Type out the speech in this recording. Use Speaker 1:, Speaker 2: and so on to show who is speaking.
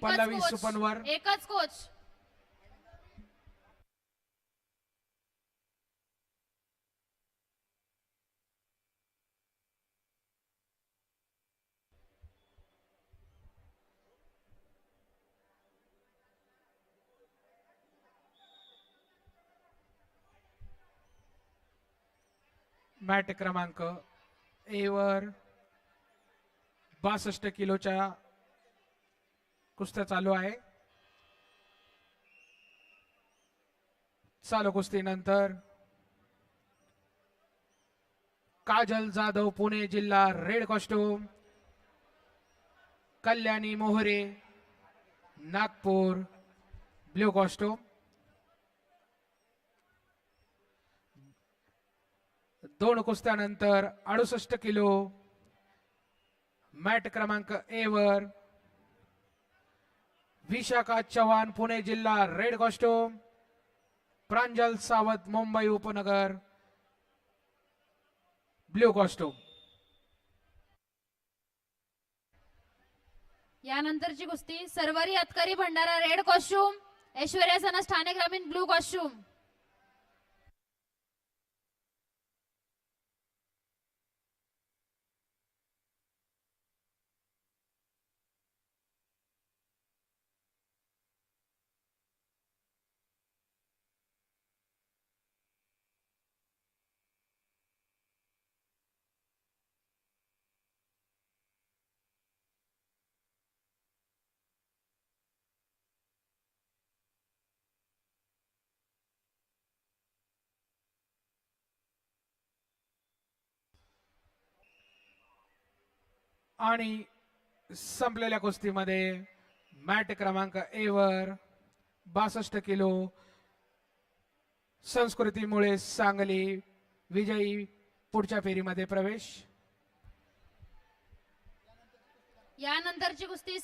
Speaker 1: पल्लवी सुपनवर.
Speaker 2: एकच coach.
Speaker 1: Mat क्रमांक ए वर बासष्ट किलोच्या कुस्त्या चालू आहे. चालू कुस्तीनंतर काजल जाधव पुणे जिल्हा रेड कॉस्ट्यूम कल्याणी मोहरे नागपूर ब्ल्यू कॉस्ट्यूम. दोन कुस्त्यानंतर अडुसष्ट किलो मॅट क्रमांक ए वर विशाखा चव्हाण पुणे जिल्हा रेड कॉस्ट्यूम प्रांजल सावंत मुंबई उपनगर ब्ल्यू कॉस्ट्यूम.
Speaker 2: यानंतरची कुस्ती सर्वारी अतकरी भंडारा रेड कॉस्ट्युम ऐश्वर्या सनस ठाणे ग्रामीण ब्लू कॉस्ट्युम.
Speaker 1: आणि संपलेल्या कुस्तीमध्ये मॅट क्रमांक ए वर बासष्ट किलो संस्कृतीमुळे सांगली विजयी पुढच्या फेरीमध्ये प्रवेश.
Speaker 2: यानंतरची कुस्ती